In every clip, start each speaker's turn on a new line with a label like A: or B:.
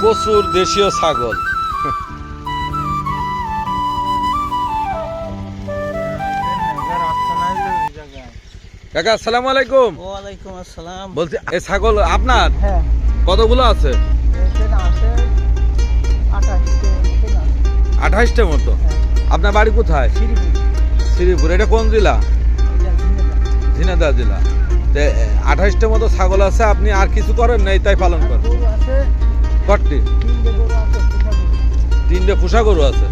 A: প্রচুর দেশীয় ছাগল। কাকা আসসালামু আলাইকুম।
B: ওয়ালাইকুম আসসালাম।
A: বলছি এই ছাগল আপনার?
B: হ্যাঁ।
A: কতগুলো আছে?
B: আঠাশটি
A: মতো?
B: হ্যাঁ,
A: আপনার বাড়ি কোথায়? শ্রীপুর। এটা কোন জেলা? ঝিনাদা জেলা। আঠাশটা মতো ছাগল আছে আপনি আর কিছু করেন নাই তাই পালন করেন। কটটি
B: তিনটে পোষা গরু।
A: পোষা আছে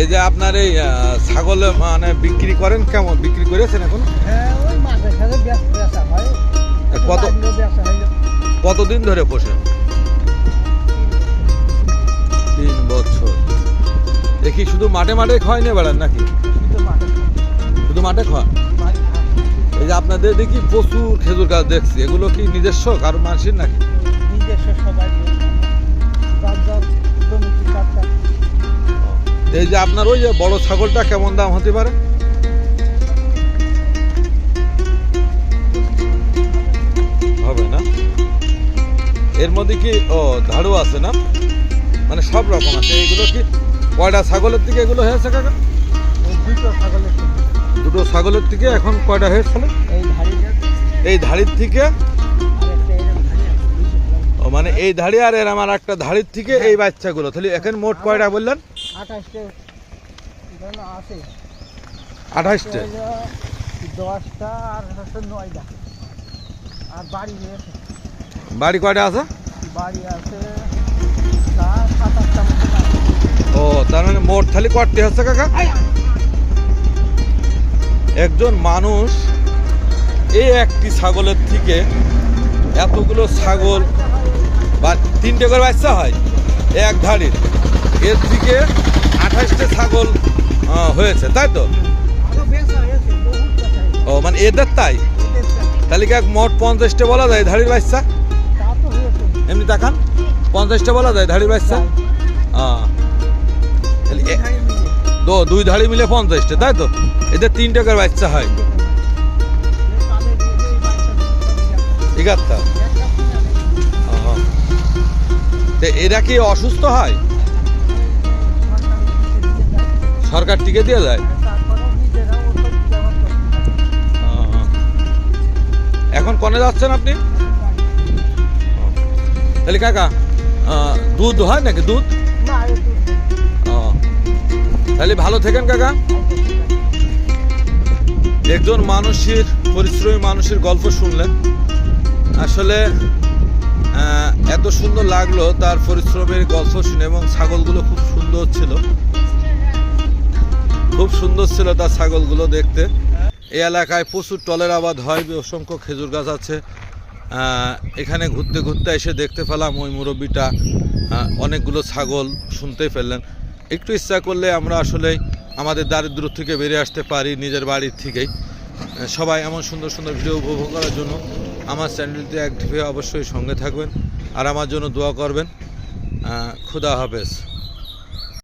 A: এই যে আপনার এই ছাগল মানে বিক্রি করেন কেমন? বিক্রি করেছেন এখন? কত কতদিন ধরে পোষেন তিন বছর। দেখি শুধু মাঠে মাঠে খাওয়াই নিয়ে বেড়ান নাকি?
B: শুধু মাঠে খায়।
A: এই যে আপনাদের দেখি প্রচুর খেজুর গাছ দেখছি। এগুলো কি নিজস্ব কারও মানুষের নাকি?
B: নিজস্ব সবাই।
A: এই যে আপনার ওই যে বড় ছাগলটা কেমন দাম হতে পারে? হবে না। এর মধ্যে কি ও ধাড়ু আছে না? মানে সব রকম আছে। এগুলো কি কয়টা ছাগলের থেকে এগুলো হয়েছে কাকা?
B: দুটো ছাগলের।
A: দুটো ছাগলের থেকে এখন কয়টা
B: এই ধাড়িটা
A: এই ধাড়ির থেকে। ও মানে এই ধাড়ি আর এর আমার একটা ধাড়ির থেকে এই বাচ্চাগুলো। তাহলে এখন মোট কয়টা বললেন?
B: আঠাশটে দশটা আর নয়টা। আর বাড়ি
A: বাড়ি কয়টা আছে?
B: বাড়ি আছে।
A: ও তার মানে মোট তাহলে কয়টি হচ্ছে কাকা? একজন মানুষ এই একটি ছাগলের থেকে এতগুলো ছাগল বা তিনটে করে বাচ্চা হয় এক ধাড়ির। এর থেকে আঠাশটা ছাগল হয়েছে তাই তো? ও মানে এদের তাই? তাহলে কি এক মোট পঞ্চাশটা বলা যায় ধাড়ির বাচ্চা? এমনি দেখান। পঞ্চাশটা বলা যায় ধাড়ির বাচ্চা? হ্যাঁ। দো, দুই ধাড়ি মিলে পঞ্চাশটা, তাই তো? এদের তিন টাকার বাচ্চা হয়। ঠিক আছে এরা কি অসুস্থ হয়?
B: সরকারি টিকে দিয়ে
A: দিয়ে। এখন কনে যাচ্ছেন আপনি? তাহলে কাকা দুধ হয় নাকি দুধ? তাহলে ভালো থাকেন, কাকা। একজন মানুষের পরিশ্রমী মানুষের গল্প শুনলেন। আসলে এত সুন্দর লাগল তার পরিশ্রমের গল্প শুনে এবং ছাগলগুলো খুব সুন্দর ছিল। খুব সুন্দর ছিল তার ছাগলগুলো দেখতে। এই এলাকায় প্রচুর টলের আবাদ হয়, অসংখ্য খেজুর গাছ আছে। এখানে ঘুরতে ঘুরতে এসে দেখতে পেলাম ওই মুরব্বিটা অনেকগুলো ছাগল শুনতেই ফেললেন একটু ইচ্ছা করলে আমরা আসলে আমাদের দারিদ্র থেকে বেরিয়ে আসতে পারি নিজের বাড়ির থেকেই। সবাই এমন সুন্দর সুন্দর ভিডিও উপভোগ করার জন্য আমার চ্যানেলটি অ্যাক্টিভ হয়ে অবশ্যই সঙ্গে থাকবেন। আর আমার জন্য দোয়া করবেন। খুদা হাফেজ।